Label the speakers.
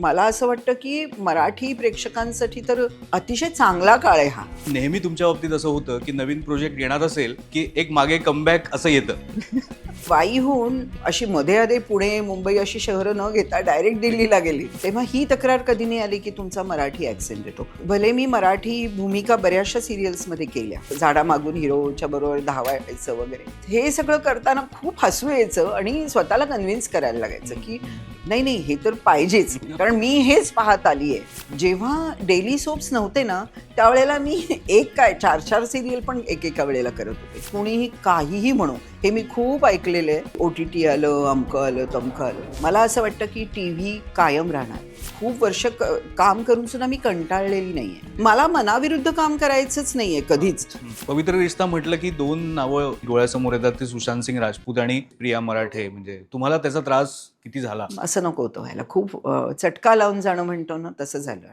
Speaker 1: मला असं वाटतं की मराठी प्रेक्षकांसाठी तर अतिशय चांगला काळ आहे हा.
Speaker 2: नेहमी तुमच्या बाबतीत असं होतं की नवीन प्रोजेक्ट येणार असेल की एक मागे कमबॅक असं येतं.
Speaker 1: वाईहून अशी मध्ये आधे पुणे मुंबई अशी शहरं न घेता डायरेक्ट दिल्लीला गेली. तेव्हा ही तक्रार कधी नाही आली की तुमचा मराठी ऍक्सेंट येतो? भले मी मराठी भूमिका बऱ्याचशा सिरियल्समध्ये केल्या. झाडा मागून हिरोच्या बरोबर धावायचं वगैरे. हे सगळं करताना खूप हसू यायचं आणि स्वतःला कन्व्हिन्स करायला लागायचं की नाही नाही हे तर पाहिजेच. कारण मी हेच पाहत आली आहे जेव्हा डेली सोप्स नव्हते ना त्यावेळेला मी एक काय चार चार सिरियल पण एकेका वेळेला करत होते. कोणीही काहीही म्हणू हे मी खूप ऐकलं. आहे ओ टी टी आलं अमकं आलं तमकं आलं. मला असं वाटतं की टी व्ही कायम राहणार. खूप वर्ष काम करून सुद्धा मी कंटाळलेली नाहीये. मला मनाविरुद्ध काम करायचंच नाहीये कधीच.
Speaker 2: पवित्र रिश्ता म्हटलं की दोन नावं डोळ्यासमोर येतात ते सुशांत सिंग राजपूत आणि प्रिया मराठे. म्हणजे तुम्हाला त्याचा त्रास किती झाला?
Speaker 1: असं नको होतं व्हायला. खूप चटका लावून जाणं म्हणतो ना तसं झालं.